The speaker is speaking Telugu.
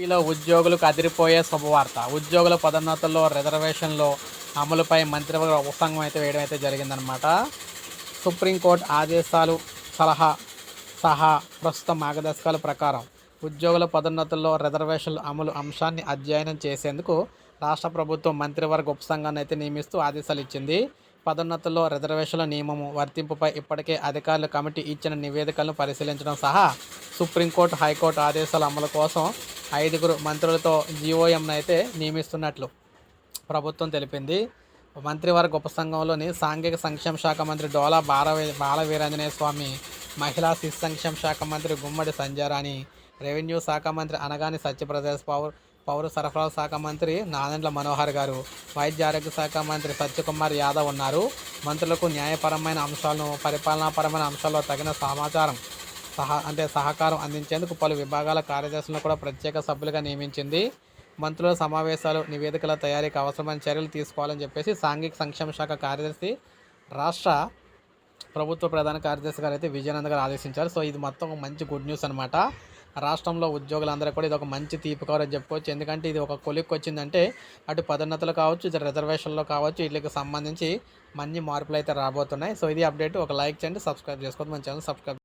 ఏపీలో ఉద్యోగులకు అదిరిపోయే శుభవార్త. ఉద్యోగుల పదోన్నతుల్లో రిజర్వేషన్లో అమలుపై మంత్రివర్గ ఉపసంఘం అయితే వేయడం అయితే జరిగిందనమాట సుప్రీంకోర్టు ఆదేశాలు సలహా సహా ప్రస్తుత మార్గదర్శకాల ప్రకారం ఉద్యోగుల పదోన్నతుల్లో రిజర్వేషన్ల అమలు అంశాన్ని అధ్యయనం చేసేందుకు రాష్ట్ర ప్రభుత్వం మంత్రివర్గ ఉపసంఘాన్ని అయితే నియమిస్తూ ఆదేశాలు ఇచ్చింది. పదోన్నతుల్లో రిజర్వేషన్ల నియమము వర్తింపుపై ఇప్పటికే అధికారుల కమిటీ ఇచ్చిన నివేదికలను పరిశీలించడం సహా సుప్రీంకోర్టు హైకోర్టు ఆదేశాల అమలు కోసం ఐదుగురు మంత్రులతో జీఓఎంను అయితే నియమిస్తున్నట్లు ప్రభుత్వం తెలిపింది. మంత్రివర్గ ఉపసంఘంలోని సాంఘిక సంక్షేమ శాఖ మంత్రి డోలా బాల బాల వీరాంజనేయ స్వామి మహిళా శిశు సంక్షేమ శాఖ మంత్రి గుమ్మడి సంజారాణి రెవెన్యూ శాఖ మంత్రి అనగాని సత్యప్రదేశ్ పౌర పౌర సరఫరాల శాఖ మంత్రి నాదెండ్ల మనోహర్ గారు వైద్య ఆరోగ్య శాఖ మంత్రి సత్యకుమార్ యాదవ్ ఉన్నారు. మంత్రులకు న్యాయపరమైన అంశాలను పరిపాలనాపరమైన అంశాల్లో తగిన సమాచారం సహా అంటే సహకారం అందించేందుకు పలు విభాగాల కార్యదర్శులను కూడా ప్రత్యేక సభ్యులుగా నియమించింది. మంత్రుల సమావేశాలు నివేదికల తయారీకి అవసరమైన చర్యలు తీసుకోవాలని చెప్పేసి సాంఘిక సంక్షేమ శాఖ కార్యదర్శి రాష్ట్ర ప్రభుత్వ ప్రధాన కార్యదర్శి గారు అయితే విజయానంద్ గారు ఆదేశించారు. సో ఇది మొత్తం ఒక మంచి గుడ్ న్యూస్ అనమాట రాష్ట్రంలో ఉద్యోగులందరూ కూడా ఇది ఒక మంచి తీపి కవర్ అని చెప్పుకోవచ్చు. ఎందుకంటే ఇది ఒక కొలిక్కి వచ్చిందంటే అటు పదోన్నతలు కావచ్చు ఇది రిజర్వేషన్లో కావచ్చు వీటికి సంబంధించి మంచి మార్పులు అయితే రాబోతున్నాయి. సో ఇది అప్డేట్. ఒక లైక్ చేయండి సబ్స్క్రైబ్ చేసుకోవద్దు. మన ఛానల్ సబ్స్క్రైబ్